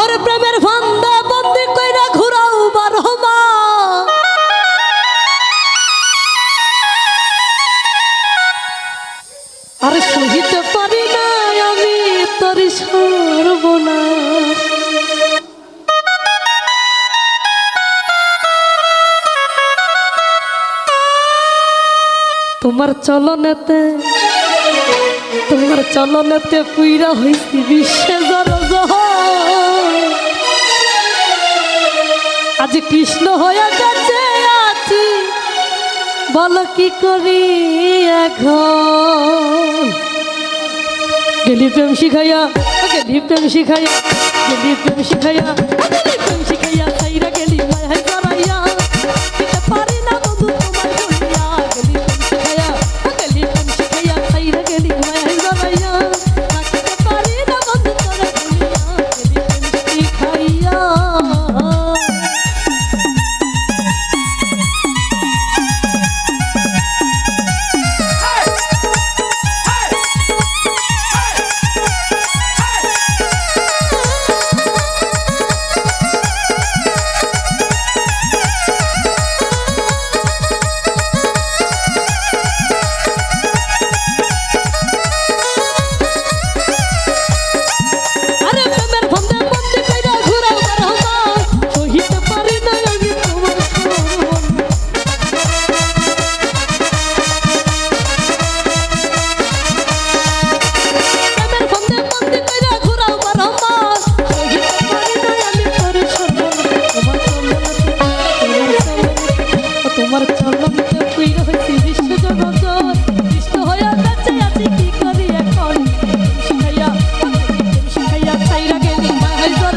ওর প্রেমের ফান্দা বন্দি কইরা ঘুরাও বারো আরে সহিতে পারি না আমি, তোর সর্বনাশ। তোমার চলনেতে তোমার চলনেতে পুইরা হইছি বিশ্বে জর আজ কৃষ্ণ হয়ে গেছে আছি বল কি করি এখন? গেলি প্রেম শিখাইয়া গেলি প্রেম শিখাইয়া, গেলি প্রেম শিখাইয়া, গেলি প্রেম শিখাইয়া।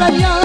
Australia